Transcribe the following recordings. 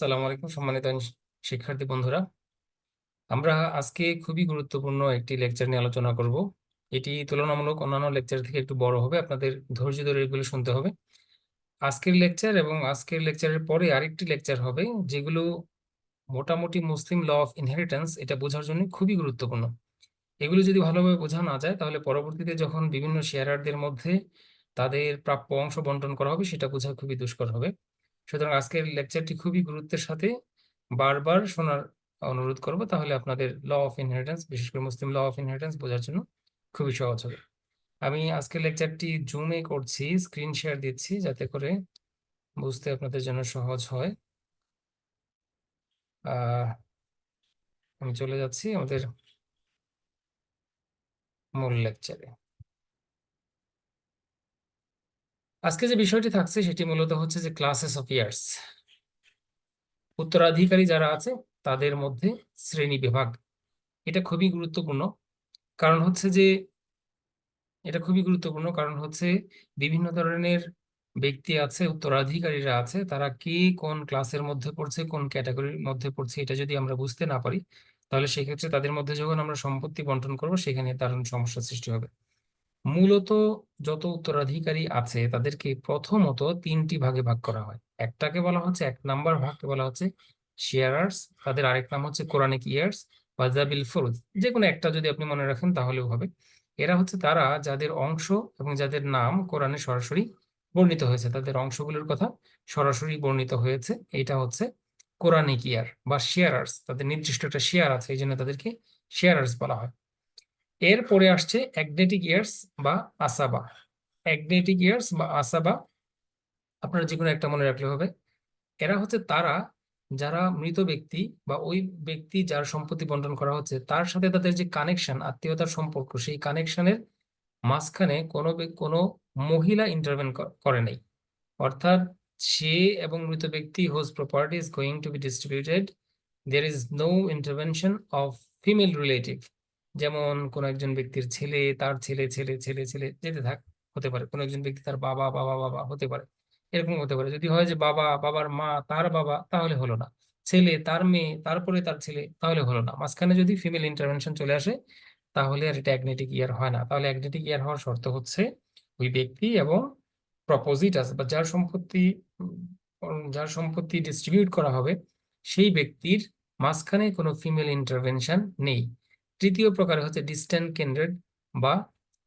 সালাম আলাইকুম সম্মানিত শিক্ষার্থী বন্ধুরা। আমরা আজকে খুবই গুরুত্বপূর্ণ একটি লেকচার নিয়ে আলোচনা করব। এটি তুলনামূলক অন্যান্য লেকচার থেকে একটু বড় হবে, আপনাদের ধৈর্য ধরে এগুলো শুনতে হবে। আজকের লেকচার এবং আজকের লেকচারের পরে আরেকটি লেকচার হবে, যেগুলো মোটামুটি মুসলিম ল অফ ইনহেরিটেন্স, এটা বোঝার জন্য খুবই গুরুত্বপূর্ণ। এগুলো যদি ভালোভাবে বোঝা না যায়, তাহলে পরবর্তীতে যখন বিভিন্ন শেয়ারারদের মধ্যে তাদের প্রাপ্য অংশ বন্টন করা হবে, সেটা বোঝা খুবই দুষ্কর হবে। সুতরাং আজকের লেকচারটি খুবই গুরুত্বের সাথে বারবার শোনার অনুরোধ করব, তাহলে আপনাদের ল অফ ইনহেরিটেন্স বিশেষ করে মুসলিম ল অফ ইনহেরিটেন্স বোঝার জন্য খুবই সহজ হবে। আমি আজকের লেকচারটি জুমে করছি স্ক্রিন শেয়ার দিচ্ছি যাতে করে বুঝতে আপনাদের জন্য সহজ হয়। আমি চলে যাচ্ছি আমাদের মূল লেকচারে আজকে যে বিষয়টি থাকছে সেটি মূলত হচ্ছে যে ক্লাসেস অফ ইয়ার্স উত্তরাধিকারী যারা আছে, তাদের মধ্যে শ্রেণি বিভাগ। এটা খুবই গুরুত্বপূর্ণ। কারণ হচ্ছে যে, এটা খুবই গুরুত্বপূর্ণ কারণ হচ্ছে বিভিন্ন ধরনের ব্যক্তি আছে, উত্তরাধিকারীরা আছে, তারা কে কোন ক্লাসের মধ্যে পড়ছে, কোন ক্যাটাগরির মধ্যে পড়ছে, এটা যদি আমরা বুঝতে না পারি, তাহলে সেক্ষেত্রে তাদের মধ্যে যখন আমরা সম্পত্তি বন্টন করব, সেখানে দারুণ সমস্যা সৃষ্টি হবে। মূলত যত উত্তরাধিকারী আছে, তাদেরকে প্রথমত তিনটি ভাগে ভাগ করা হয়। একটাকে বলা হচ্ছে এক নাম্বার ভাগকে বলা হচ্ছে শেয়ারার্স তাদের আরেক নাম হচ্ছে কোরআনিক ইয়ার্স বা জাবিল ফরুজ যে কোনো একটা যদি আপনি মনে রাখেন তাহলেও হবে। এরা হচ্ছে তারা যাদের অংশ এবং যাদের নাম কোরআনে সরাসরি বর্ণিত হয়েছে। তাদের অংশগুলোর কথা সরাসরি বর্ণিত হয়েছে। এটা হচ্ছে কোরআনিক ইয়ার বা শেয়ারার্স তাদের নির্দিষ্ট একটা শেয়ার আছে, এই জন্য তাদেরকে শেয়ারার্স বলা হয়। এরপরে আসছে অ্যাগনেটিক ইয়ার্স বা আসাবা। অ্যাগনেটিক ইয়ার্স বা আসাবা আপনারা যে কোনো একটা মনে রাখলে হবে। এরা হচ্ছে তারা, যারা মৃত ব্যক্তি বা ওই ব্যক্তি যার সম্পত্তি বন্টন করা হচ্ছে, তার সাথে তাদের যে কানেকশন আত্মীয়তার সম্পর্ক, সেই কানেকশনের মাঝখানে কোনো কোনো মহিলা ইন্টারভেন করে নাই। অর্থাৎ সে এবং মৃত ব্যক্তি whose property is going to be distributed there is no intervention of female relative যেমন কোন একজন ব্যক্তির ছেলে, তার ছেলে ছেলে ছেলে ছেলে, যেতে থাক, হতে পারে। কোন একজন ব্যক্তি তার বাবা বাবা বাবা হতে পারে। এরকম হতে পারে। যদি হয় যে বাবা, বাবার মা, তার বাবা, তাহলে হলো না। ছেলে, তার মেয়ে, তারপরে তার ছেলে, তাহলে হলো না। মাঝখানে যদি ফিমেল ইন্টারভেনশন চলে আসে, তাহলে আর এটা অ্যাগনেটিক ইয়ার হয় না। তাহলে অ্যাগনেটিক ইয়ার হওয়ার শর্ত হচ্ছে, ওই ব্যক্তি এবং প্রপোজিটাস বা যার সম্পত্তি যার সম্পত্তি ডিস্ট্রিবিউট করা হবে, সেই ব্যক্তির মাঝখানে কোনো ফিমেল ইন্টারভেনশন নেই। তৃতীয় প্রকার হচ্ছে ডিস্ট্যান্ট কেন্দ্রেড বা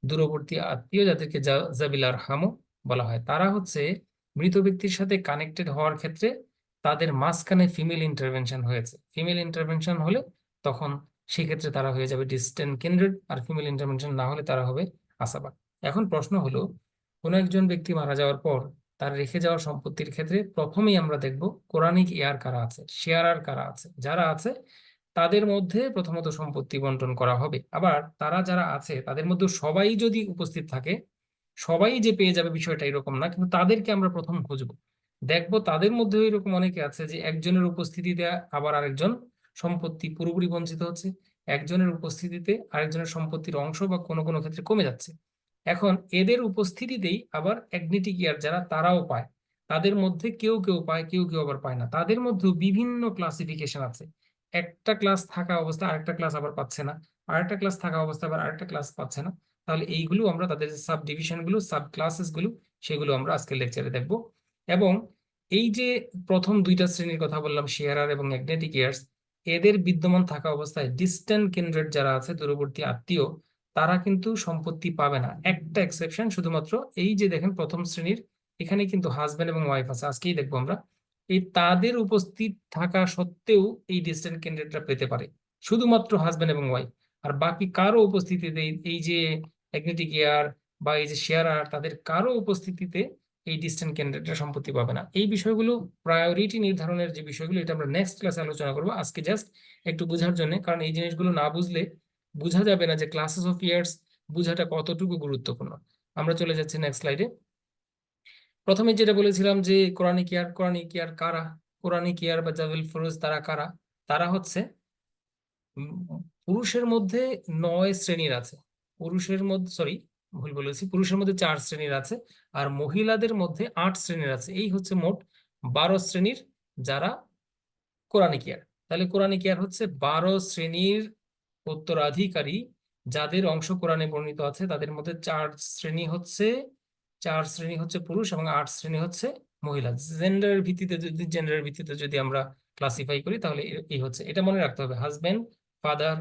দূরবর্তী আত্মীয় যাদেরকে জাবিলার হামো বলা হয়। তারা হচ্ছে মৃত ব্যক্তির সাথে কানেক্টেড হওয়ার ক্ষেত্রে তাদের মাঝখানে ফিমেল ইন্টারভেনশন হয়েছে। ফিমেল ইন্টারভেনশন হলে তখন সেক্ষেত্রে তারা হয়ে যাবে ডিস্ট্যান্ট কেন্দ্রেড আর ফিমেল ইন্টারভেনশন না হলে তারা হবে আসাবা এখন প্রশ্ন হলো, কোনো একজন ব্যক্তি মারা যাওয়ার পর তার রেখে যাওয়ার সম্পত্তির ক্ষেত্রে প্রথমেই আমরা দেখব কোরআনিক এয়ার কারা আছে, শেয়ারার কারা আছে, যারা আছে তাদের মধ্যে প্রথমত সম্পত্তি বন্টন করা হবে। আবার তারা যারা আছে, তাদের মধ্যে সবাই যদি উপস্থিত থাকে, সবাই যে পেয়ে যাবে বিষয়টা এরকম না, কিন্তু তাদেরকে আমরা প্রথম খুঁজবো। দেখব তাদের মধ্যে এরকম অনেকে আছে যে একজনের উপস্থিতিতে আবার আরেকজন সম্পত্তি পুরোপুরি বঞ্চিত হচ্ছে, একজনের উপস্থিতিতে আরেকজনের সম্পত্তির অংশ বা কোনো কোনো ক্ষেত্রে কমে যাচ্ছে। এখন এদের উপস্থিতিতেই আবার অ্যাগনেটিক ইয়ার যারা, তারাও পায়। তাদের মধ্যে কেউ কেউ পায়, কেউ কেউ আবার পায় না। তাদের মধ্যেও বিভিন্ন ক্লাসিফিকেশন আছে। একটা ক্লাস থাকা অবস্থা, আরেকটা ক্লাস আবার পাচ্ছে না। আরেকটা ক্লাস থাকা অবস্থা, আবার আরেকটা ক্লাস পাচ্ছে না। তাহলে এইগুলো আমরা তাদের যে সাব ডিভিশনগুলো সাব ক্লাসেসগুলো, সেগুলো আমরা আজকের লেকচারে দেখব। এবং এই যে প্রথম দুইটা শ্রেণির কথা বললাম শেয়ারার এবং ম্যাগনেটিক ইয়ার্স এদের বিদ্যমান থাকা অবস্থায় ডিস্ট্যান্ট কেন্দ্রের যারা আছে, দূরবর্তী আত্মীয়, তারা কিন্তু সম্পত্তি পাবে না। একটা এক্সেপশন শুধুমাত্র এই যে দেখেন প্রথম শ্রেণির এখানে কিন্তু হাজব্যান্ড এবং ওয়াইফ আছে। আজকেই দেখব আমরা এই তাদের উপস্থিত থাকা সত্ত্বেও এই ডিস্টেন্ট ক্যান্ডিডেটরা পেতে পারে, শুধুমাত্র হাজব্যান্ড এবং ওয়াইফ আর বাকি কারও উপস্থিতিতে এই যে ম্যাগনেটিক ইয়ার বা এই যে শেয়ারার তাদের কারও উপস্থিতিতে এই ডিস্টেন্ট ক্যান্ডিডেটরা সম্পত্তি পাবে না। এই বিষয়গুলো প্রায়োরিটি নির্ধারণের যে বিষয়গুলো, এটা আমরা নেক্সট ক্লাসে আলোচনা করব। আজকে জাস্ট একটু বোঝার জন্য, কারণ এই জিনিসগুলো না বুঝলে বোঝা যাবে না যে ক্লাসেস অফ ইয়ার্স বোঝাটা কতটুকু গুরুত্বপূর্ণ। আমরা চলে যাচ্ছি নেক্সট স্লাইডে প্রথমে যেটা বলেছিলাম যে কোরআনিক ইয়ার কোরআনিক ইয়ার কারা কোরআনিক ইয়ার বা জাবিল ফরোজ তারা কারা? তারা হচ্ছে পুরুষের মধ্যে নয় শ্রেণির আছে। পুরুষের মধ্যে সরি ভুল বলেছি। পুরুষের মধ্যে চার শ্রেণির আছে আর মহিলাদের মধ্যে আট শ্রেণির আছে। এই হচ্ছে মোট বারো শ্রেণির যারা কোরআনিক ইয়ার তাহলে কোরআনিক ইয়ার হচ্ছে? বারো শ্রেণির উত্তরাধিকারী যাদের অংশ কোরআনে বর্ণিত আছে, তাদের মধ্যে চার শ্রেণি হচ্ছে চার শ্রেণি হচ্ছে পুরুষ এবং আট শ্রেণি হচ্ছে মহিলা। জেন্ডারের ভিত্তিতে যদি জেন্ডারের ভিত্তিতে যদি আমরা ক্লাসিফাই করি, তাহলে এই হচ্ছে। এটা মনে রাখতে হবে হাজব্যান্ড ফাদার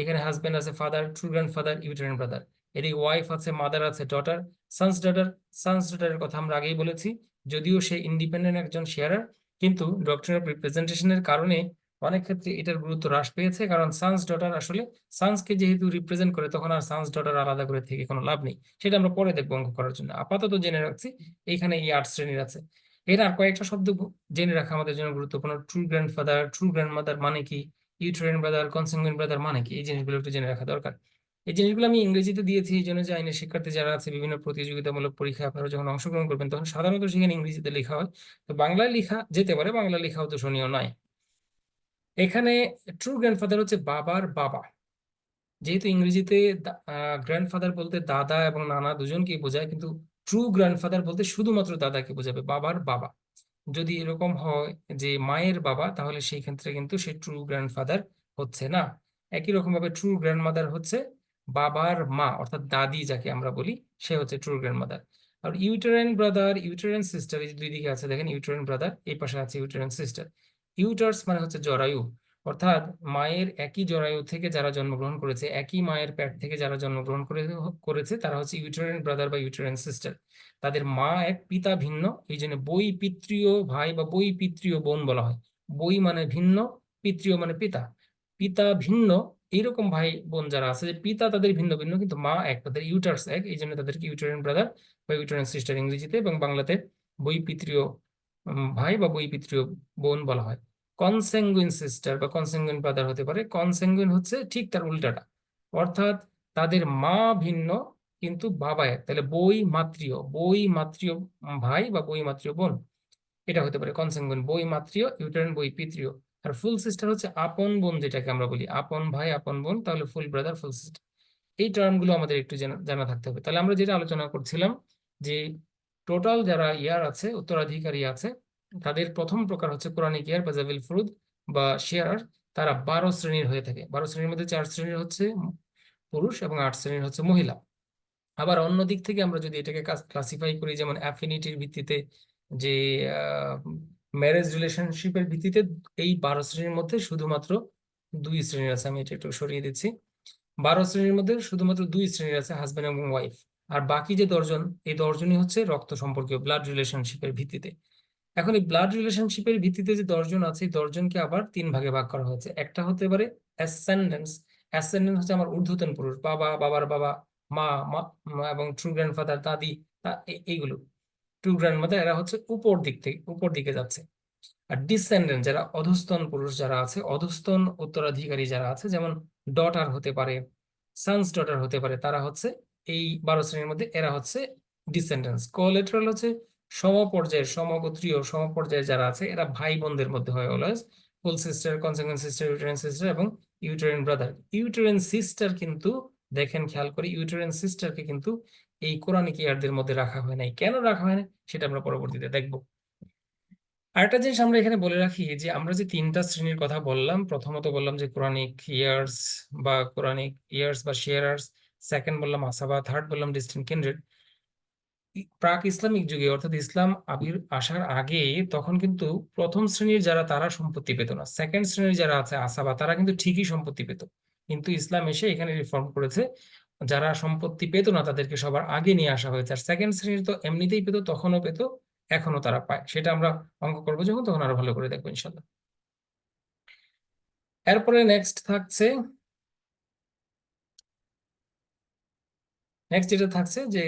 এখানে হাজব্যান্ড আছে father true grand father uterine brother এদিকে ওয়াইফ আছে মাদার আছে ডটার সানস ডটার সানস ডটারের কথা আমরা আগেই বলেছি, যদিও সে ইন্ডিপেন্ডেন্ট একজন শেয়ারার কিন্তু ডক্টরের অফ রিপ্রেজেন্টেশনের কারণে অনেক ক্ষেত্রে এটার গুরুত্ব হ্রাস পেয়েছে, কারণ সান্স ডটার আসলে সানসকে যেহেতু রিপ্রেজেন্ট করে, তখন আর সান্স ডটার আলাদা করে থেকে কোনো লাভ নেই। সেটা আমরা পরে দেখব অঙ্ক করার জন্য। আপাতত জেনে রাখছি এইখানে এই আট শ্রেণির আছে। এর আর কয়েকটা শব্দ জেনে রাখা আমাদের জন্য গুরুত্বপূর্ণ। True grand father true grand mother মানে কি? ইউট্রেন ব্রাদার কনসেঙ্গুইন ব্রাদার মানে কি? এই জিনিসগুলো একটু জেনে রাখা দরকার। এই জিনিসগুলো আমি ইংরেজিতে দিয়েছি, এই জন্য যে আইনের শিক্ষার্থী যারা আছে, বিভিন্ন প্রতিযোগিতামূলক পরীক্ষায় আপনারা যখন অংশগ্রহণ করবেন, তখন সাধারণত সেখানে ইংরেজিতে লেখা হয়। তো বাংলায় লেখা যেতে পারে বাংলা লেখাও তো শোনীয় নয়। এখানে ট্রু গ্র্যান্ডফাদার হচ্ছে বাবার বাবা। যেহেতু ইংরেজিতে গ্র্যান্ডফাদার বলতে দাদা এবং নানা দুজনকেই বোঝায়, কিন্তু ট্রু গ্র্যান্ডফাদার বলতে শুধুমাত্র দাদাকে বোঝাবে, বাবার বাবা। যদি এরকম হয় যে মায়ের বাবা, তাহলে সেই ক্ষেত্রে কিন্তু সে ট্রু গ্র্যান্ডফাদার হচ্ছে না। একই রকম ভাবে ট্রু গ্র্যান্ডমাদার হচ্ছে বাবার মা, অর্থাৎ দাদি যাকে আমরা বলি, সে হচ্ছে ট্রু গ্র্যান্ডমাদার আর ইউটেরাইন ব্রাদার ইউটেরাইন সিস্টার এই দুই দিকে আছে, দেখেন ইউটেরাইন ব্রাদার এই পাশে আছে ইউটেরাইন সিস্টার ইউটার্স মানে হচ্ছে জরায়ু। অর্থাৎ মায়ের একই জরায়ু থেকে যারা জন্মগ্রহণ করেছে, একই মায়ের পেট থেকে যারা জন্মগ্রহণ করে, করেছে, তারা হচ্ছে ইউটেরাইন ব্রাদার বা ইউটেরাইন সিস্টার তাদের মা এক পিতা ভিন্ন, এই জন্য বই পিতৃয় ভাই বা বই পিতৃয় বোন বলা হয়। বই মানে ভিন্ন পিতৃয় মানে পিতা। পিতা ভিন্ন, এইরকম ভাই বোন যারা আছে যে পিতা তাদের ভিন্ন ভিন্ন, কিন্তু মা এক, তাদের ইউটার্স এক, এই জন্য তাদেরকে ইউটেরিয়ান ব্রাদার বা ইউটেরিয়ান সিস্টার ইংরেজিতে এবং বাংলাতে বই পিতৃয় ভাই বা বই পিতৃয় বোন বলা হয়। কনসেঙ্গুইন সিস্টার বা কনসেঙ্গুইন ব্রাদার হতে পারে। কনসেঙ্গুইন হচ্ছে ঠিক তার উল্টাটা। অর্থাৎ তাদের মা ভিন্ন, কিন্তু বাবা এক। তাহলে বই মাতৃয় বই মাতৃয় ভাই বা বই মাতৃয় বোন। এটা হতে পারে কনসেঙ্গুইন বই মাতৃয় ইউটারেন বই পিতৃয় আর ফুল সিস্টার হচ্ছে আপন বোন যেটাকে আমরা বলি। আপন ভাই, আপন বোন, তাহলে ফুল ব্রাদার, ফুল সিস্টার। এই টার্মগুলো আমাদের একটু জানা থাকতে হবে। তাহলে আমরা যেটা আলোচনা করছিলাম যে টোটাল যারা ইয়ার আছে, উত্তরাধিকারী আছে, তাদের প্রথম প্রকার হচ্ছে কোরআনিক ইয়ার বা জাবিল ফুরুদ বা শেয়ার। তারা বারো শ্রেণির হয়ে থাকে। বারো শ্রেণির মধ্যে চার শ্রেণির হচ্ছে পুরুষ এবং আট শ্রেণির হচ্ছে মহিলা। আবার অন্য দিক থেকে আমরা যদি এটাকে ক্লাসিফাই করি, যেমন অ্যাফিনিটির ভিত্তিতে যে ম্যারেজ রিলেশনশিপের ভিত্তিতে এই বারো শ্রেণির মধ্যে শুধুমাত্র দুই শ্রেণির আছে। আমি এটা একটু সরিয়ে দিচ্ছি। বারো শ্রেণির মধ্যে শুধুমাত্র দুই শ্রেণির আছে হাজব্যান্ড এবং ওয়াইফ আর বাকি যে দশজন, এই দশজনই হচ্ছে রক্ত সম্পর্কীয় ব্লাড রিলেশনশিপের ভিত্তিতে। এখন এই ব্লাড রিলেশনশিপের ভিত্তিতে যে দশজন আছে, এই দশজনকে আবার তিন ভাগে ভাগ করা হয়েছে। একটা হতে পারে অ্যাসেন্ডেন্স অ্যাসেন্ডেন্ট হচ্ছে আমার ঊর্ধ্বতন পুরুষ, বাবা, বাবার বাবা, মা মা এবং ট্রু গ্র্যান্ডফাদার দাদি এইগুলো। ট্রু গ্র্যান্ডমাদার এরা হচ্ছে উপর দিক থেকে, উপর দিকে যাচ্ছে। আর ডিসেন্ডেন্ট যারা অধস্তন পুরুষ যারা আছে, অধস্তন উত্তরাধিকারী যারা আছে, যেমন ডটার হতে পারে সানস ডটার হতে পারে, তারা হচ্ছে এই বারো শ্রেণির মধ্যে এরা হচ্ছে ডিসেন্ডেন্স কোলেটারাল হচ্ছে সমপর্যায়ের, সমগোত্রীয় সমপর্যায়ের যারা আছে, এরা ভাই বোনদের মধ্যে হয় always full sister consanguine sister uterine sister এবং ইউটেরিয়ান ব্রাদার ইউটেরিয়ান সিস্টার কিন্তু, দেখেন খেয়াল করে ইউটেরিয়ান সিস্টারকে কিন্তু এই কোরআনিক ইয়ারদের মধ্যে রাখা হয় নাই। কেন রাখা হয় না সেটা আমরা পরবর্তীতে দেখব। আরেকটা জিনিস আমরা এখানে বলে রাখি, যে আমরা যে তিনটা শ্রেণির কথা বললাম, প্রথমত বললাম যে কোরআনিক ইয়ার্স বা কোরআনিক ইয়ার্স বা শেয়ারার্স সেকেন্ড বললাম আসাবা থার্ড বললাম ডিস্টেন্ট কিন্ড্রেড প্রাক ইসলামিক যুগে, অর্থাৎ ইসলাম আবির, আসার আগে তখন কিন্তু প্রথম শ্রেণির যারা, তারা সম্পত্তি পেত না। সেকেন্ড শ্রেণির যারা আছে আসাবা তারা কিন্তু ঠিকই সম্পত্তি পেত। কিন্তু ইসলাম এসে এখানে রিফর্ম করেছে। যারা সম্পত্তি পেত না, তাদেরকে সবার আগে নিয়ে আসা হয়েছে। আর সেকেন্ড শ্রেণির তো এমনিতেই পেত, তখনও পেত এখনও তারা পায়। সেটা আমরা অঙ্ক করব যখন, তখন আরও ভালো করে দেখব ইনশাল্লাহ। এরপরে নেক্সট থাকছে নেক্সট যেটা থাকছে যে,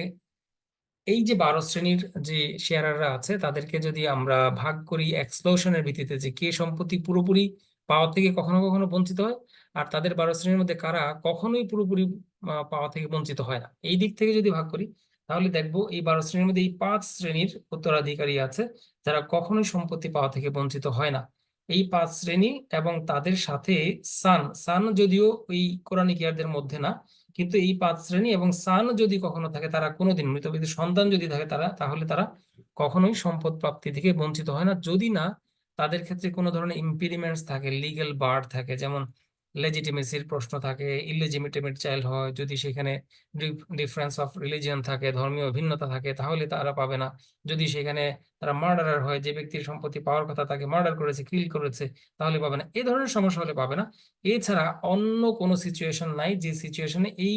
এই যে বারো শ্রেণির যে শেয়ারাররা আছে, তাদেরকে যদি আমরা ভাগ করি এক্সপ্লোশনের ভিত্তিতে যে কে সম্পত্তি পুরোপুরি পাওয়া থেকে কখনো কখনো বঞ্চিত হয়, আর তাদের বারো শ্রেণির মধ্যে কারা কখনোই পুরোপুরি পাওয়া থেকে বঞ্চিত হয় না। এই দিক থেকে যদি ভাগ করি, তাহলে দেখব এই বারো শ্রেণির মধ্যে এই পাঁচ শ্রেণির উত্তরাধিকারী আছে, যারা কখনোই সম্পত্তি পাওয়া থেকে বঞ্চিত হয় না। এই পাঁচ শ্রেণি এবং তাদের সাথে সান সান যদিও ওই কোরআনিক ইয়ারদের মধ্যে না কিন্তু এই পাঁচ শ্রেণি এবং সান যদি কখনো থাকে, তারা কোনোদিন মৃত ব্যক্তির সন্তান যদি থাকে তারা, তাহলে তারা কখনোই সম্পদ প্রাপ্তি থেকে বঞ্চিত হয় না। যদি না, তাদের ক্ষেত্রে কোনো ধরনের ইম্পিডিমেন্টস থাকে লিগেল বার থাকে, যেমন লেজিটিমেসির প্রশ্ন থাকে ইলেজিটিমেট চাইল্ড হয়, যদি সেখানে ডিফারেন্স অফ রিলিজিয়ন থাকে, ধর্মীয় ভিন্নতা থাকে, তাহলে তারা পাবে না। যদি সেখানে তারা মার্ডারার হয়, যে ব্যক্তির সম্পত্তি পাওয়ার কথা তাকে মার্ডার করেছে কিল করেছে, তাহলে পাবে না। এই ধরনের সমস্যা হলে পাবে না। এছাড়া অন্য কোনো সিচুয়েশন নাই, যে সিচুয়েশনে এই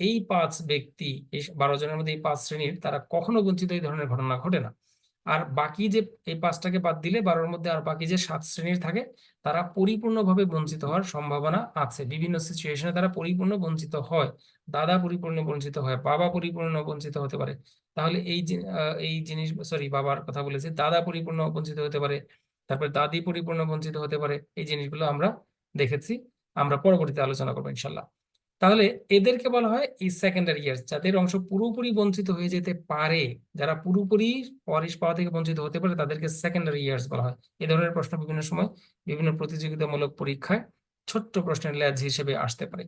এই পাঁচ ব্যক্তি, এই বারো জনের মধ্যে এই পাঁচ শ্রেণির তারা কখনো বঞ্চিত এই ধরনের ঘটনা ঘটে না। আর বাকি যে এই পাঁচটাকে বাদ দিলে বারোর মধ্যে আর বাকি যে সাত শ্রেণির থাকে, তারা পরিপূর্ণভাবে বঞ্চিত হওয়ার সম্ভাবনা আছে। বিভিন্ন সিচুয়েশনে তারা পরিপূর্ণ বঞ্চিত হয়। দাদা পরিপূর্ণ বঞ্চিত হয়, বাবা পরিপূর্ণ বঞ্চিত হতে পারে। তাহলে এই এই জিনিস সরি বাবার কথা বলেছি, দাদা পরিপূর্ণ বঞ্চিত হতে পারে, তারপরে দাদি পরিপূর্ণ বঞ্চিত হতে পারে, এই জিনিসগুলো আমরা দেখেছি। আমরা পরবর্তীতে আলোচনা করব, ইনশাল্লাহ। তাহলে এদেরকে বলা হয় এই সেকেন্ডারি ইয়ার্স যাদের অংশ পুরোপুরি বঞ্চিত হয়ে যেতে পারে, যারা পুরোপুরি ওয়ারিশ পাওয়া থেকে বঞ্চিত হতে পারে, তাদেরকে সেকেন্ডারি ইয়ার্স বলা হয়। এ ধরনের প্রশ্ন বিভিন্ন সময় বিভিন্ন প্রতিযোগিতামূলক পরীক্ষায় ছোট্ট প্রশ্নের ল্যাজ হিসেবে আসতে পারে।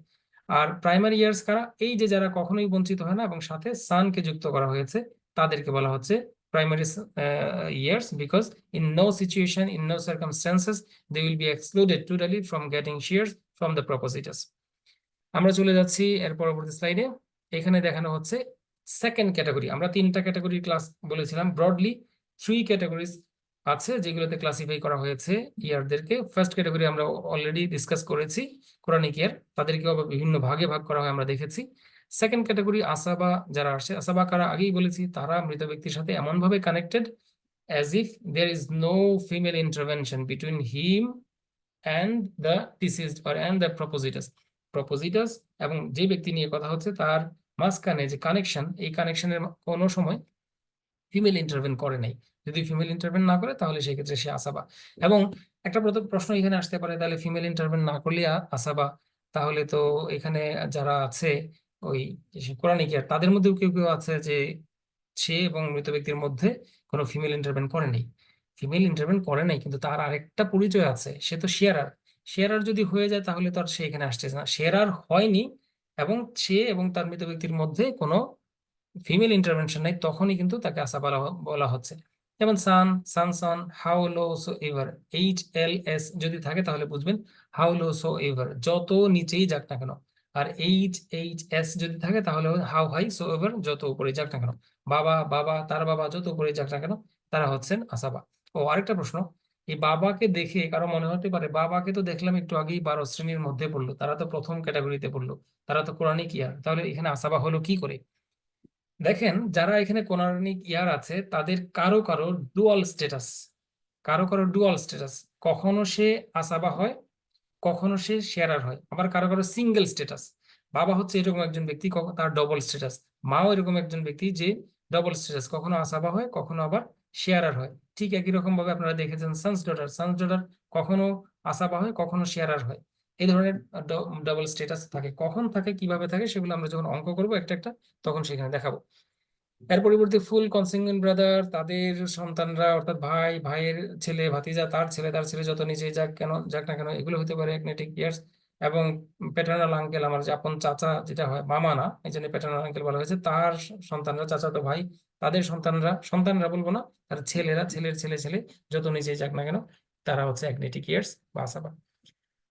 আর প্রাইমারি ইয়ার্স কারা? এই যে যারা কখনোই বঞ্চিত হয় না এবং সাথে সানকে যুক্ত করা হয়েছে, তাদেরকে বলা হচ্ছে primary heirs because in no situation in no circumstances they will be excluded totally from getting shares from the propositus আমরা চলে যাচ্ছি এর পরবর্তী স্লাইডে এখানে দেখানো হচ্ছে সেকেন্ড ক্যাটাগরি আমরা তিনটা ক্যাটাগরি ক্লাস বলেছিলাম। ব্রডলি থ্রি ক্যাটাগরিজ আছে যেগুলোতে ক্লাসিফাই করা হয়েছে ইয়ারদেরকে। ফার্স্ট ক্যাটাগরি আমরা অলরেডি ডিসকাস করেছি কোরআনিক ইয়ার তাদেরকে আবার বিভিন্ন ভাগে ভাগ করা হয়, আমরা দেখেছি। সেকেন্ড ক্যাটাগরি আসাবা যারা আসে আসাবা কারা? আগেই বলেছি, তারা মৃত ব্যক্তির সাথে এমনভাবে connected as if there is no female intervention between him and the or and the propositus propositus এবং যে ব্যক্তি নিয়ে কথা হচ্ছে তার মাঝখানে যে কানেকশন এই কানেকশনের কোনো সময় ফিমেল ইন্টারভেন করে নাই। যদি ফিমেল ইন্টারভেন না করে, তাহলে সেই ক্ষেত্রে সে আসাবা। এবং একটা প্রশ্ন এখানে আসতে পারে, তাহলে ফিমেল ইন্টারভেন না করলে আসাবা? তাহলে তো এখানে যারা আছে, ওই কোরআনিক ইয়ার তাদের মধ্যেও কেউ কেউ আছে যে সে এবং মৃত ব্যক্তির মধ্যে কোনো ফিমেল ইন্টারভেন করে নাই। ফিমেল ইন্টারভেন করে নাই, কিন্তু তার আরেকটা পরিচয় আছে, সে তো শেয়ারার শেয়ারার যদি হয়ে যায় তাহলে তো আর সে এখানে আসছে না। শেয়ারার হয়নি এবং সে এবং তার মৃত ব্যক্তির মধ্যে কোনো ফিমেল ইন্টারভেনশন নাই, তখনই কিন্তু তাকে আসা বলা বলা হচ্ছে। যেমন son son son how low soever, H L S যদি থাকে তাহলে বুঝবেন হাউ লো সো এভার, যত নিচেই যাক না কেন। আর এইচ এইচ এস যদি থাকে তাহলে হাউ হাই সো এভার, যত উপরে যাক না কেন। বাবা বাবা, তার বাবা, যত উপরে যাক না কেন, তারা হচ্ছেন আসাবা ও আরেকটা প্রশ্ন এই বাবাকে দেখে কারও মনে হতে পারে, বাবাকে তো দেখলাম একটু আগেই বারো শ্রেণির মধ্যে পড়ল, তারা তো প্রথম ক্যাটাগরিতে পড়ল, তারা তো কোরআনিক ইয়ার, তাহলে এখানে আসাবা হলো কি করে? দেখেন, যারা এখানে কোরআনিক ইয়ার আছে, তাদের কারও কারও ডুয়াল স্ট্যাটাস কারও কারও ডুয়াল স্ট্যাটাস কখনো সে আসাবা হয়, কখনো সে শেয়ারার হয়, আবার কারও কারও সিঙ্গেল স্ট্যাটাস বাবা হচ্ছে এরকম একজন ব্যক্তি তার ডবল স্ট্যাটাস মাও এরকম একজন ব্যক্তি যে ডবল স্ট্যাটাস কখনো আসাবা হয়, কখনো আবার শেয়ারার হয়। ঠিক একই রকম ভাবে আপনারা দেখেছেন সানস ডটার সানস ডটার কখনো আসাবা হয়, কখনো শেয়ারার হয়। এই ধরনের ডাবল স্ট্যাটাস থাকে। কখন থাকে, কীভাবে থাকে, সেগুলো আমরা যখন অঙ্ক করব একটা একটা, তখন সেখানে দেখাবো। এর পরিবর্তে ফুল কনসিগনেন্ট ব্রাদার তাদের সন্তানরা, অর্থাৎ ভাই, ভাইয়ের ছেলে, ভাতিজা, তার ছেলে তার ছেলে যত নিচে যাক কেন, যাক না কেন, এগুলো হতে পারে ম্যাগনেটিক ইয়ার্স এবং প্যাটার্নাল আঙ্কেল আমার যে আপন চাচা যেটা হয়, মামা না, এই জন্য প্যাটার্নাল আঙ্কেল বলা হয়েছে, তার সন্তানরা, চাচাতো ভাই, তাদের সন্তানরা সন্তানরা বলব না, তার ছেলেরা, ছেলের ছেলে ছেলে, যত নিচে যাক না কেন, তারা হচ্ছে অ্যাগনেটিক ইয়ার্স বা আসাবা।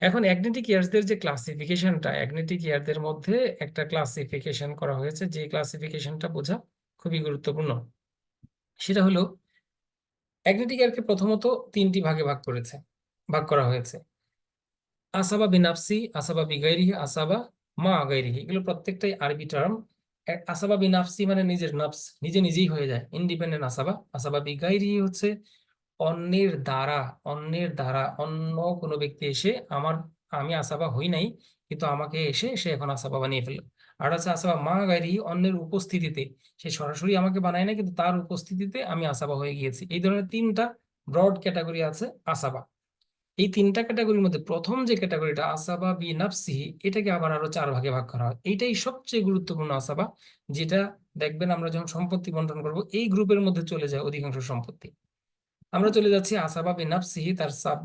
এখন অ্যাগনেটিক ইয়ার্সদের যে ক্লাসিফিকেশনটা অ্যাগনেটিক ইয়ারদের মধ্যে একটা ক্লাসিফিকেশন করা হয়েছে, যে ক্লাসিফিকেশনটা বোঝা খুবই গুরুত্বপূর্ণ। সেটা হলো অ্যাগনেটিক ইয়ারকে প্রথমত তিনটি ভাগে ভাগ করেছে, ভাগ করা হয়েছে। আসাবা বিনাফসি, আসাবা বিগাইরিহি, আসাবা মা গাইরিহি। এগুলো প্রত্যেকটাই আরবি টার্ম আসাবা বিনাফসি মানে নিজের নফস, নিজে নিজেই হয়ে যায়। ইন্ডিপেন্ডেন্ট আসাবা। আসাবা বিগাইরিহি হচ্ছে অন্যের দ্বারা অন্যের দ্বারা। অন্য কোনো ব্যক্তি এসে আমার, আমি আসাবা হই নাই, কিন্তু আমাকে এসে সে এখন আসাবা বানিয়ে ফেলল। আর হচ্ছে আসাবা মা গাইরি অন্যের উপস্থিতিতে। সে সরাসরি আমাকে বানায় না কিন্তু তার উপস্থিতিতে আমি আসাবা হয়ে গিয়েছি। এই ধরনের তিনটা ব্রড ক্যাটাগরি আছে আসাবা। এই তিনটা ক্যাটাগরির মধ্যে প্রথম যে ক্যাটাগরিটা আসাবা, বি নাফসিহি এটাকে আবার আরও চার ভাগে ভাগ করা হয়। এটাই সবচেয়ে গুরুত্বপূর্ণ আসাবা, যেটা দেখবেন আমরা যখন সম্পত্তি বন্টন করব, এই গ্রুপের মধ্যে চলে যায় অধিকাংশ সম্পত্তি। আমরা চলে যাচ্ছি আসাবা বিনাফসিহি তার সাব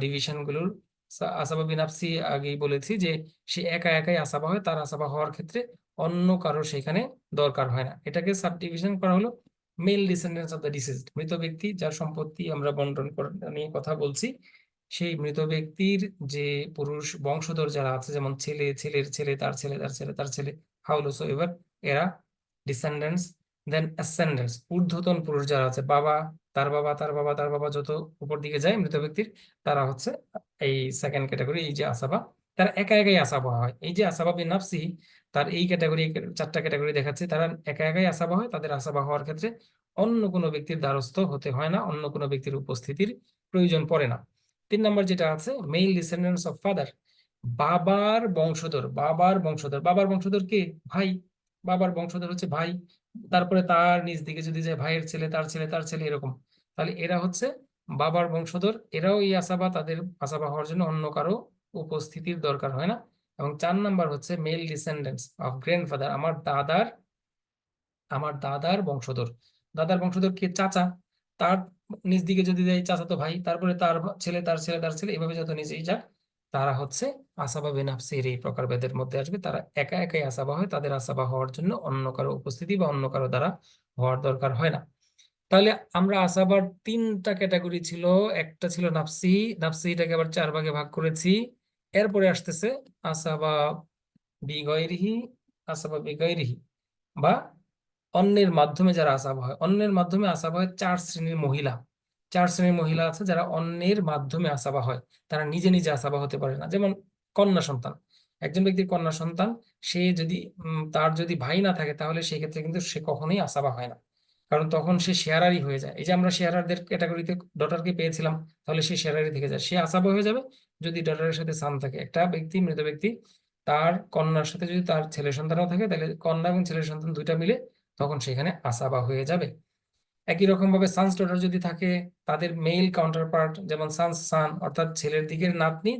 ডিভিশনগুলোর, সা- আসাবা বিনাফসি আগেই বলেছি যে সে একা একাই আসাবা হয়, তার আসাবা হওয়ার ক্ষেত্রে অন্য কারও সেখানে দরকার হয় না। এটাকে সাব ডিভিশন করা হলো male descendants of the deceased মৃত ব্যক্তি যার সম্পত্তি আমরা বন্টন নিয়ে কথা বলছি। সেই মৃত ব্যক্তির যে পুরুষ বংশধর যারা আছে, যেমন ছেলে, ছেলের ছেলে, তার ছেলে তার ছেলে তার ছেলে হাউলসো এবার এরা ডিসেন্ডেন্টস দেন অ্যাসেন্ডেন্টস ঊর্ধ্বতন পুরুষ যারা আছে, বাবা, তার বাবা তার বাবা তার বাবা যত উপর দিকে যায় মৃত ব্যক্তির, তারা হচ্ছে এই সেকেন্ড ক্যাটাগরি এই যে আসাবা, তারা একা একাই আসাবা হয়। এই যে আসাবা বিন নাফসি, তার এই ক্যাটাগরি চারটা ক্যাটাগরি দেখাচ্ছে, তারা একা একাই আসাবা হয়, তাদের আসাবা হওয়ার ক্ষেত্রে অন্য কোনো ব্যক্তির দ্বারস্থ হতে হয় না, অন্য কোনো ব্যক্তির উপস্থিতির প্রয়োজন পড়ে না। তিন নম্বর যেটা আছে মেইল ডিসেন্ডেন্টস অফ ফাদার বাবার বংশধর বাবার বংশধর। বাবার বংশধর কে? ভাই। বাবার বংশধর হচ্ছে ভাই। তারপরে তার নিজ দিকে যদি যায়, ভাইয়ের ছেলে, তার ছেলে তার ছেলে, এরকম। তাহলে এরা হচ্ছে বাবার বংশধর। এরাও এই আসাবা, তাদের আসাবা হওয়ার জন্য অন্য কারও উপস্থিতির দরকার হয় না। এবং চার নাম্বার হচ্ছে মেল ডিসেন্ডেন্টস অফ গ্র্যান্ডফাদার আমার দাদার আমার দাদার বংশধর। দাদার বংশধর কে? চাচা। তার নিজ দিকে যদি দেয় চাচাতো ভাই, তারপরে তার ছেলে তার ছেলে তার ছেলে, এভাবে যত নিচেই যাক, তারা হচ্ছে আসাবা বেনাফসির এই প্রকারভেদের মধ্যে আসবে। তারা একা একাই আসাবা হয়, তাদের আসাবা হওয়ার জন্য অন্য কারও উপস্থিতি বা অন্য কারও দ্বারা হওয়ার দরকার হয় না। তাহলে আমরা আসাবার তিনটা ক্যাটাগরি ছিল, একটা ছিল নাফসি, নাফসিটাকে আবার চার ভাগে ভাগ করেছি। এরপরে আসতেছে আসাবা বিগয়রিহি আসাবা বিগয়রিহি বা অন্যের মাধ্যমে যারা আসাবা হয় অন্যের মাধ্যমে আসাবা হয় চার শ্রেণির মহিলা। চার শ্রেণির মহিলা আছে যারা অন্যের মাধ্যমে আসাবা হয়। তারা নিজে নিজে আসাবা হতে পারে না। যেমন কন্যা সন্তান। একজন ব্যক্তির কন্যা সন্তান, সে যদি তার যদি ভাই না থাকে তাহলে সেই ক্ষেত্রে কিন্তু সে কখনোই আসাবা হয় না। কারণ তখন সে শেয়ারারই হয়ে যায়। এই যে আমরা শেয়ারারদের ক্যাটাগরিতে ডটারকে পেয়েছিলাম, তাহলে সে শেয়ারারই থেকে যায়। সে আসাবা হয়ে যাবে যদি ডটারের সাথে সান থাকে। একটা ব্যক্তি, মৃত ব্যক্তি, তার কন্যার সাথে যদি তার ছেলে সন্তানও থাকে, তাহলে কন্যা এবং ছেলের সন্তান দুইটা মিলে তখন সেখানে আসাবা হয়ে যাবে। একই রকম ভাবে সানস ডটার যদি থাকে, তাদের মেইল কাউন্টার পার্ট যেমন সানস সান অর্থাৎ ছেলের দিকের নাতনি,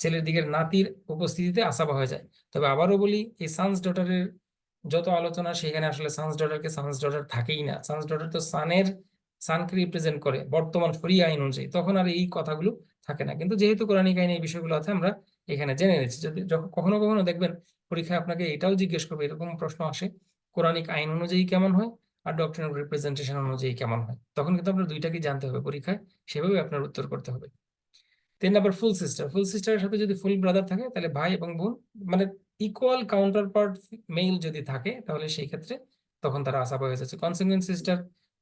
ছেলের দিকের নাতির উপস্থিতিতে আসাবা হয়ে যায়। তবে আবারও বলি, এই সানস ডটারের যত আলোচনা, সেখানে আসলে সানস ডটারকে সানস ডটার থাকেই না। সানস ডটার তো সানের সানকে রিপ্রেজেন্ট করে, বর্তমান শরিয়া আইন অনুযায়ী। তখন আর এই কথাগুলো থাকে না। কিন্তু যেহেতু কোরআনিক আইনে এই বিষয়গুলো আছে, আমরা এখানে জেনে নিচ্ছি যদি কখনো কখনো দেখবেন, পরীক্ষায় আপনাকে এটাও জিজ্ঞেস করবে, এরকম প্রশ্ন আসে কোরআনিক আইন অনুযায়ী কেমন হয় আর ডক্টর রিপ্রেজেন্টেশন অনুযায়ী কেমন হয়? তখন কিন্তু আপনার দুইটাকেই জানতে হবে পরীক্ষায় সেভাবে আপনার উত্তর করতে হবে। তিন নাম্বার ফুল সিস্টার ফুল সিস্টারের সাথে যদি ফুল ব্রাদার থাকে, তাহলে ভাই এবং বোন মানে ইকুয়াল কাউন্টার পার্ট মেইল যদি থাকে, তাহলে সেই ক্ষেত্রে তখন তারা আশা হয়ে যাচ্ছে। কনসিকুয়েন্স সিস্টার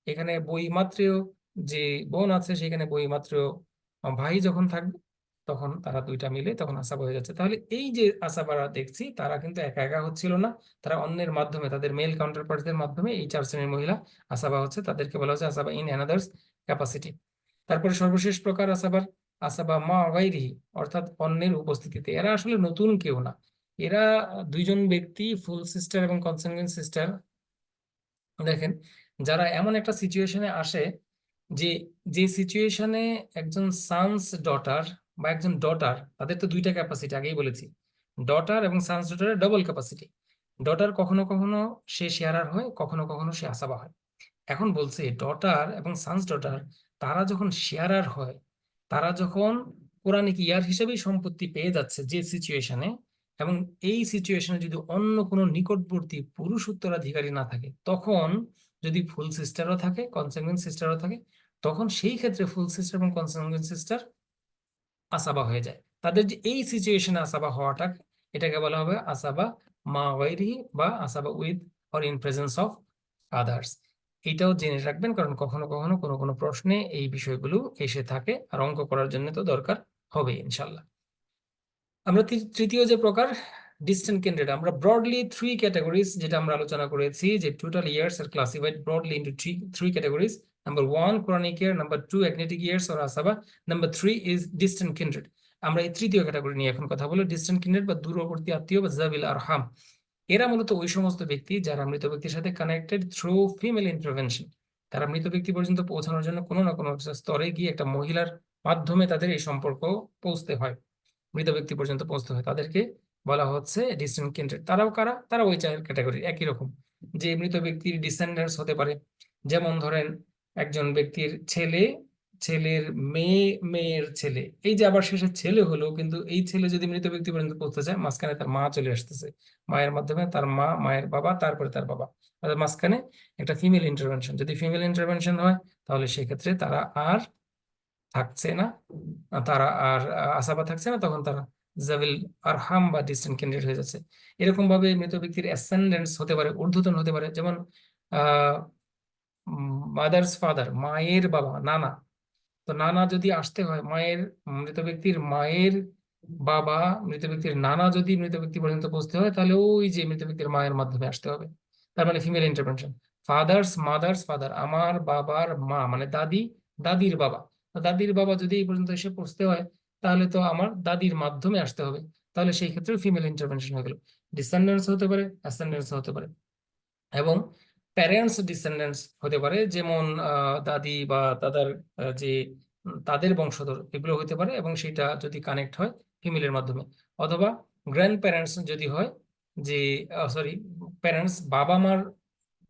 এখানে বই মাত্রেও যে বোন আছে, সেখানে বই মাত্রেও ভাই যখন থাকবে তখন তারা দুইটা মিলে তখন আশা হয়ে যাচ্ছে। তাহলে এই যে আশাবারা দেখছি, তারা কিন্তু একা একা হচ্ছিল না। তারা অন্যের মাধ্যমে, তাদের মেল কাউন্টার পার্টদের মাধ্যমে এই চার শ্রেণির মহিলা আসাবা হচ্ছে, তাদেরকে বলা হচ্ছে আসাবা ইন অ্যানাদার্স ক্যাপাসিটি তারপরে সর্বশেষ প্রকার আসাবার আসাবা মা গাইরিহি অর্থাৎ অন্যের উপস্থিতিতে। এরা আসলে নতুন কেউ না। এরা দুইজন ব্যক্তি ফুল সিস্টার এবং কনসেনগেন্ট সিস্টার দেখেন, যারা এমন একটা সিচুয়েশনে আসে যে যে সিচুয়েশনে একজন সানস ডটার বা একজন ডটার তাদের তো দুইটা ক্যাপাসিটি আগেই বলেছি। ডটার এবং সান্স ডটারের ডবল ক্যাপাসিটি ডটার কখনো কখনো সে শেয়ারার হয়, কখনো কখনো সে আসাবা হয়। এখন বলছে ডটার এবং সান্স ডটার তারা যখন শেয়ারার হয়, তারা যখন কোরআনিক ইয়ার হিসেবেই সম্পত্তি পেয়ে যাচ্ছে যে সিচুয়েশনে এবং এই সিচুয়েশনে যদি অন্য কোনো নিকটবর্তী পুরুষ উত্তরাধিকারী না থাকে, তখন যদি ফুল সিস্টারও থাকে কনসেনগেন্ট সিস্টারও থাকে, তখন সেই ক্ষেত্রে ফুল সিস্টার এবং কনসেনগেন্ট সিস্টার আসাবা হয়ে যায়। তাদের যে এই সিচুয়েশনে আসাবা হওয়াটা এটাকে বলা হবে আসাবা মা ওয়াইরি বা আসাবা with or in presence of others. এটাও জেনে রাখবেন, কারণ কখনো কখনো কোনো কোনো প্রশ্নে এই বিষয়গুলো এসে থাকে আর অঙ্ক করার জন্য তো দরকার হবে ইনশাল্লাহ। আমরা তৃতীয় যে প্রকার ডিস্টেন্ট ক্যান্ডিডেট আমরা ব্রডলি থ্রি ক্যাটাগরিজ যেটা আমরা আলোচনা করেছি, যে total heirs are classified broadly into three three categories number one Quranic heir number two agnatic heirs or আসাবা number three is distant kindred আমরা এই তৃতীয় ক্যাটাগরি নিয়ে এখন কথা বলব ডিস্টেন্ট ক্যান্ডিডেট বা দূরবর্তী আত্মীয় বা জাবিল আরহাম এরা মূলত ওই সমস্ত ব্যক্তি যারা মৃত ব্যক্তির সাথে কানেক্টেড থ্রু ফিমেল ইন্টারভেনশন তারা মৃত ব্যক্তি পর্যন্ত পৌঁছানোর জন্য কোনো না কোনো স্তরে গিয়ে একটা মহিলার মাধ্যমে তাদের এই সম্পর্ক পৌঁছতে হয়। মৃত ব্যক্তি পর্যন্ত পৌঁছতে হয়। তাদেরকে বলা হচ্ছে ডিস্টেন্ট কিন্ড্রেড তারাও কারা? তারা ওই চার ক্যাটাগরি একই রকম। যে মৃত ব্যক্তির ডিসেন্ডেন্টস হতে পারে। যেমন ধরেন একজন ব্যক্তির ছেলে, ছেলের মেয়ে, মেয়ের ছেলে। এই যে আবার শেষে ছেলে হলো কিন্তু এই ছেলে যদি মৃত ব্যক্তি পর্যন্ত পৌঁছতে চায়, মাঝখানে তার মা চলে আসতেছে। মায়ের মাধ্যমে তার মা, মায়ের বাবা, তারপরে তার বাবা। অর্থাৎ মাঝখানে একটা ফিমেল ইন্টারভেনশন যদি ফিমেল ইন্টারভেনশন হয়, তাহলে সেক্ষেত্রে তারা আর থাকছে না। তারা আর আসাবা থাকছে না, তখন তারা জাভিল আরহাম বা ডিস্টেন্ট ক্যান্ডিডেট হয়ে যাচ্ছে। এরকম ভাবে মৃত ব্যক্তির অ্যাসেন্ডেন্স হতে পারে, ঊর্ধ্বতন হতে পারে। যেমন, আহ মাদার্স ফাদার মায়ের বাবা, নানা। তো নানা যদি আসতে হয়, মায়ের মৃত ব্যক্তির মায়ের বাবা, মৃত ব্যক্তির নানা যদি মৃত ব্যক্তি পর্যন্ত পৌঁছতে হয়, তাহলে ওই যে মৃত ব্যক্তির মায়ের মাধ্যমে আসতে হবে। তার মানে female intervention father's mother's father আমার বাবার মা মানে দাদি, দাদির বাবা। দাদির বাবা যদি এই পর্যন্ত এসে পৌঁছতে হয়, তাহলে তো আমার দাদির মাধ্যমে আসতে হবে। তাহলে সেই ক্ষেত্রে ফিমেল ইন্টারভেনশন হয়ে গেল। ডিসেন্ডেন্স হতে পারে অ্যাসেন্ডেন্স হতে পারে। এবং প্যারেন্টস ডিসেন্ডেন্স হতে পারে, যেমন দাদি বা দাদার যে তাদের বংশধর এগুলো হতে পারে এবং সেটা যদি কানেক্ট হয় ফিমেলের মাধ্যমে। অথবা গ্র্যান্ড প্যারেন্টস যদি হয়, যে সরি প্যারেন্টস বাবা মার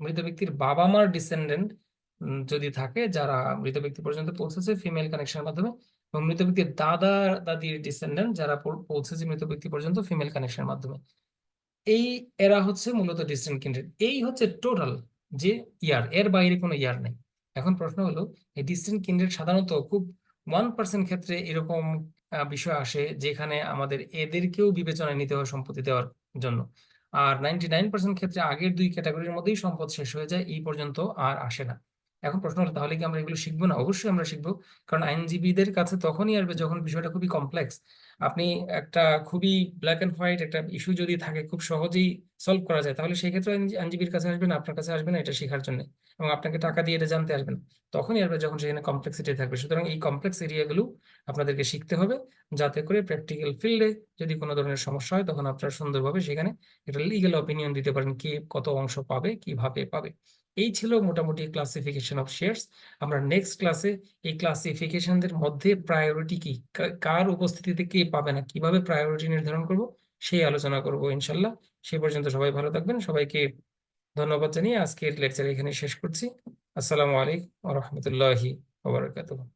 মৃত ব্যক্তির বাবা মার ডিসেন্ডেন্ট যদি থাকে, যারা মৃত ব্যক্তি পর্যন্ত পৌঁছেছে ফিমেল কানেকশনের মাধ্যমে, এবং মৃত ব্যক্তির দাদা, দাদির ডিসেন্ডেন্ট যারা পৌঁছেছে মৃত ব্যক্তি পর্যন্ত ফিমেল কানেকশনের মাধ্যমে। এই এরা হচ্ছে মূলত ডিস্টেন্ট ক্যান্ডিডেট এই হচ্ছে টোটাল যে ইয়ার, এর বাইরে কোনো ইয়ার নেই। এখন প্রশ্ন হলো, এই ডিস্টেন্ট ক্যান্ডিডেট সাধারণত খুব ওয়ান পার্সেন্ট ক্ষেত্রে এরকম বিষয় আসে যেখানে আমাদের এদেরকেও বিবেচনায় নিতে হয় সম্পত্তি দেওয়ার জন্য। আর নাইনটি নাইন পার্সেন্ট ক্ষেত্রে আগের দুই ক্যাটাগরির মধ্যেই সম্পদ শেষ হয়ে যায়, এই পর্যন্ত আর আসে না। এখন প্রশ্ন হলো, তাহলে কি আমরা এগুলো শিখব না? অবশ্যই আমরা শিখব। কারণ আইনজীবীদের কাছে তখনই আসবে যখন বিষয়টা খুবই কমপ্লেক্স আপনি একটা খুবই ব্ল্যাক এন্ড হোয়াইট একটা ইস্যু যদি থাকে, খুব সহজেই সলভ করা যায়, তাহলে সেই ক্ষেত্রে আইনজী- আইনজীবীর কাছে আসবেন আপনার কাছে আসবেন এটা শেখার জন্য এবং আপনাকে টাকা দিয়ে এটা জানতে আসবেন তখনই আসবে যখন সেখানে কমপ্লেক্সিটি থাকবে। সুতরাং এই কমপ্লেক্স এরিয়াগুলো আপনাদেরকে শিখতে হবে যাতে করে প্র্যাকটিক্যাল ফিল্ডে যদি কোনো ধরনের সমস্যা হয়, তখন আপনারা সুন্দরভাবে সেখানে একটা লিগ্যাল অপিনিয়ন দিতে পারেন, কে কত অংশ পাবে, কীভাবে পাবে। এই ছিল মোটামুটি ক্লাসিফিকেশন অফ শেয়ারস আমরা নেক্সট ক্লাসে এই ক্লাসিফিকেশনদের মধ্যে প্রায়োরিটি কি? কার উপস্থিতিতে কে পাবে না? কীভাবে প্রায়োরিটি নির্ধারণ করব? সেই আলোচনা করব ইনশাল্লাহ। সে পর্যন্ত সবাই ভালো থাকবেন। সবাইকে ধন্যবাদ জানিয়ে আজকের লেকচার এখানে শেষ করছি। আসসালামু আলাইকুম রহমতুল্লাহি রাহমাতুল্লাহি ওয়া বারাকাতুহু।